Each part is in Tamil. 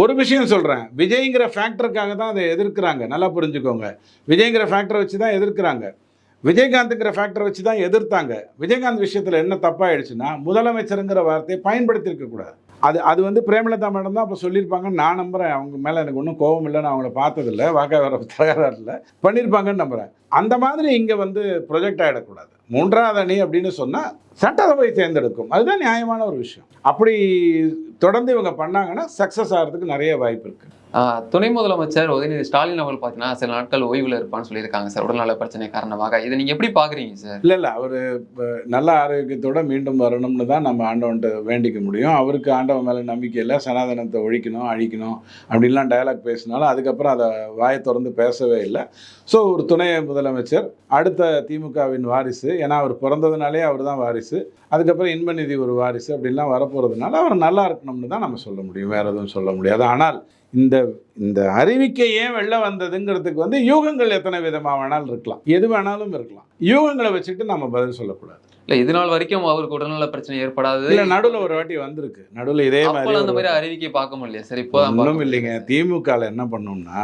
ஒரு விஷயம் சொல்கிறேன் விஜய்ங்கிற ஃபேக்டருக்காக தான் அதை எதிர்க்கிறாங்க. நல்லா புரிஞ்சுக்கோங்க. விஜய்ங்கிற ஃபேக்டரை வச்சு தான் எதிர்க்கிறாங்க. விஜயகாந்த்ங்கிற ஃபேக்டரை வச்சு தான் எதிர்த்தாங்க. விஜயகாந்த் விஷயத்தில் என்ன தப்பாயிடுச்சுன்னா முதலமைச்சருங்கிற வார்த்தையை பயன்படுத்தியிருக்கக்கூடாது அது அது வந்து பிரேமலதா மேடம் தான் அப்போ சொல்லியிருப்பாங்கன்னு நான் நம்புகிறேன் அவங்க மேலே எனக்கு ஒன்றும் கோபம் இல்லை நான் அவங்கள பார்த்ததில்ல. வாக்கா வர தகராறு இல்லை. பண்ணியிருப்பாங்கன்னு நம்புகிறேன் அந்த மாதிரி இங்கே வந்து ப்ரொஜெக்ட் ஆகிடக்கூடாது மூன்றாவது அணி அப்படின்னு சொன்னால் சட்டசபையை தேர்ந்தெடுக்கும். அதுதான் நியாயமான ஒரு விஷயம். அப்படி தொடர்ந்து இவங்க பண்ணாங்கன்னா சக்ஸஸ் ஆகிறதுக்கு நிறைய வாய்ப்பு இருக்குது துணை முதலமைச்சர் உதயநிதி ஸ்டாலின் அவர்கள் பார்த்தீங்கன்னா சில நாட்கள் ஓய்வில் இருப்பான்னு சொல்லியிருக்காங்க சார். உடல்நல பிரச்சனை காரணமாக. இதை நீங்கள் எப்படி பார்க்குறீங்க சார்? இல்லை இல்லை. அவர் நல்ல ஆரோக்கியத்தோடு மீண்டும் வரணும்னு தான் நம்ம ஆண்டவன்கிட்ட வேண்டிக்க முடியும். அவருக்கு ஆண்டவன் மேலே நம்பிக்கை இல்லை. சனாதனத்தை ஒழிக்கணும் அழிக்கணும் அப்படின்லாம் டயலாக் பேசினாலும் அதுக்கப்புறம் அதை வாயை திறந்து பேசவே இல்லை. ஸோ ஒரு துணை முதலமைச்சர் அடுத்த திமுகவின் வாரிசு. ஏன்னா அவர் பிறந்ததுனாலே அவர் தான் வாரிசு. அதுக்கப்புறம் இன்பநிதி ஒரு வாரிசு அப்படின்லாம் வரப்போகிறதுனால அவர் நல்லா இருக்கணும்னு தான் நம்ம சொல்ல முடியும். வேறு எதுவும் சொல்ல முடியாது. ஆனால் இந்த இந்த அறிவிக்கை ஏன் வெளில வந்ததுங்கிறதுக்கு வந்து யூகங்கள் எத்தனை விதமாக வேணாலும் இருக்கலாம். எது வேணாலும் இருக்கலாம். யூகங்களை வச்சுட்டு நம்ம பதில் சொல்லக்கூடாது. இல்ல இது நாள் வரைக்கும் அவருக்கு உடல்நல பிரச்சனை ஏற்படாது. இல்லை நடுவில் ஒரு வாட்டி வந்திருக்கு. நடுவில் இதே அப்போல்லாம் அந்த மாதிரி மாதிரி அறிவிக்கை பார்க்க முடியல சார். இப்போ ஒன்றும் இல்லைங்க. திமுகவில் என்ன பண்ணோம்னா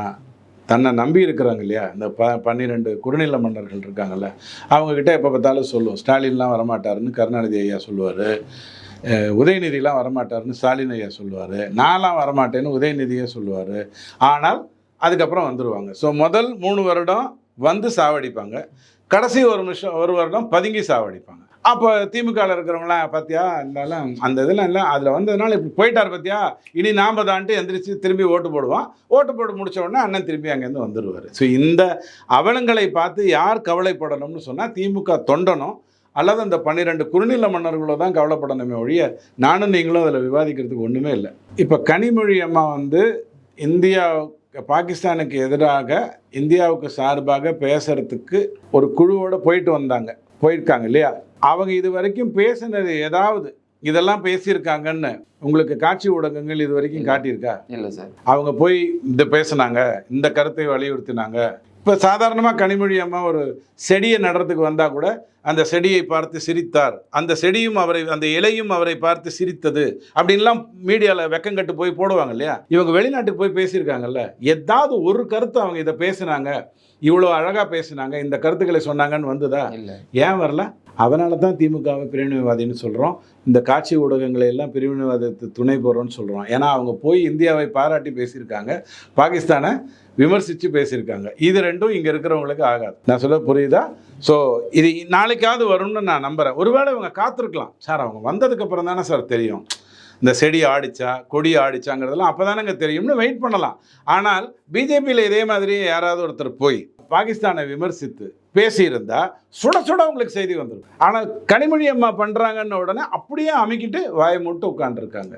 தன்னை நம்பி இருக்கிறாங்க இல்லையா? இந்த ப பன்னிரெண்டு குறுநில மன்னர்கள் இருக்காங்கல்ல அவங்கக்கிட்ட எப்போ பார்த்தாலும் சொல்லும் ஸ்டாலின்லாம் வரமாட்டாருன்னு கருணாநிதி ஐயா சொல்லுவார். உதயநிதிலாம் வரமாட்டார்னு ஸ்டாலின் ஐயா சொல்லுவார். நான்லாம் வரமாட்டேன்னு உதயநிதியே சொல்லுவார். ஆனால் அதுக்கப்புறம் வந்துடுவாங்க ஸோ முதல் மூணு வருடம் வந்து சாவடிப்பாங்க. கடைசி ஒரு நிமிஷம் ஒரு வருடம் பதுங்கி சாவடிப்பாங்க. அப்போ திமுகவில் இருக்கிறவங்களாம் பார்த்தியா இருந்தாலும் அந்த இதெல்லாம் இல்லை. அதில் வந்ததுனால இப்படி போயிட்டார் பார்த்தியா இனி நாம் தான்ட்டு எந்திரிச்சு திரும்பி ஓட்டு போடுவான். ஓட்டு போட்டு முடிச்ச உடனே அண்ணன் திரும்பி அங்கேருந்து வந்துடுவார் ஸோ இந்த அவலங்களை பார்த்து யார் கவலைப்படணும்னு சொன்னால் திமுக தொண்டனும் அல்லது அந்த பன்னிரெண்டு குறுநில மன்னர்களோ தான் கவலைப்படணுமே ஒழிய நானும் நீங்களும் அதில் விவாதிக்கிறதுக்கு ஒன்றுமே இல்லை. இப்போ கனிமொழி அம்மா வந்து இந்தியா பாகிஸ்தானுக்கு எதிராக இந்தியாவுக்கு சார்பாக பேசுறதுக்கு ஒரு குழுவோட போயிட்டு வந்தாங்க. போயிருக்காங்க இல்லையா? அவங்க இது வரைக்கும் பேசினது ஏதாவது இதெல்லாம் பேசியிருக்காங்கன்னு உங்களுக்கு காட்சி ஊடகங்கள் இது வரைக்கும் காட்டியிருக்கா? இல்ல சார். அவங்க போய் இந்த பேசுனாங்க இந்த கருத்தை வலியுறுத்தினாங்க இப்போ சாதாரணமாக கனிமொழி அம்மா ஒரு செடியை நடுறதுக்கு வந்தால் கூட அந்த செடியை பார்த்து சிரித்தார். அந்த செடியும் அவரை அந்த இலையும் அவரை பார்த்து சிரித்தது அப்படின்லாம் மீடியாவில் வெக்கங்கட்டு போய் போடுவாங்க இல்லையா? இவங்க வெளிநாட்டுக்கு போய் பேசியிருக்காங்கல்ல. ஏதாவது ஒரு கருத்து அவங்க இதை பேசுனாங்க இவ்வளோ அழகாக பேசுனாங்க இந்த கருத்துக்களை சொன்னாங்கன்னு வந்ததா? இல்ல. ஏன் வரல? அதனால தான் திமுகவை பிரிவினைவாதின்னு சொல்கிறோம் இந்த காட்சி ஊடகங்களை எல்லாம் பிரிவினைவாதத்தை துணை போகிறோம்னு சொல்கிறோம் ஏன்னா அவங்க போய் இந்தியாவை பாராட்டி பேசியிருக்காங்க. பாகிஸ்தானை விமர்சித்து பேசியிருக்காங்க. இது ரெண்டும் இங்கே இருக்கிறவங்களுக்கு ஆகாது. நான் சொல்ல புரியுதா? ஸோ இது நாளைக்காவது வரும்னு நான் நம்புகிறேன் ஒருவேளை இவங்க காத்திருக்கலாம். சார் அவங்க வந்ததுக்கப்புறம் தானே சார் தெரியும். இந்த செடி ஆடிச்சா கொடி ஆடிச்சாங்கிறதெல்லாம் அப்போ தானேங்க தெரியும்னு வெயிட் பண்ணலாம். ஆனால் பிஜேபியில் இதே மாதிரி யாராவது ஒருத்தர் போய் பாகிஸ்தானை விமர்சித்து பேசியிருந்தா சுட சுட உங்களுக்கு செய்தி வந்துடும் ஆனால் கனிமொழி அம்மா பண்ணுறாங்கன்ன உடனே அப்படியே அமைக்கிட்டு வாயை மூட்டு உட்காந்துருக்காங்க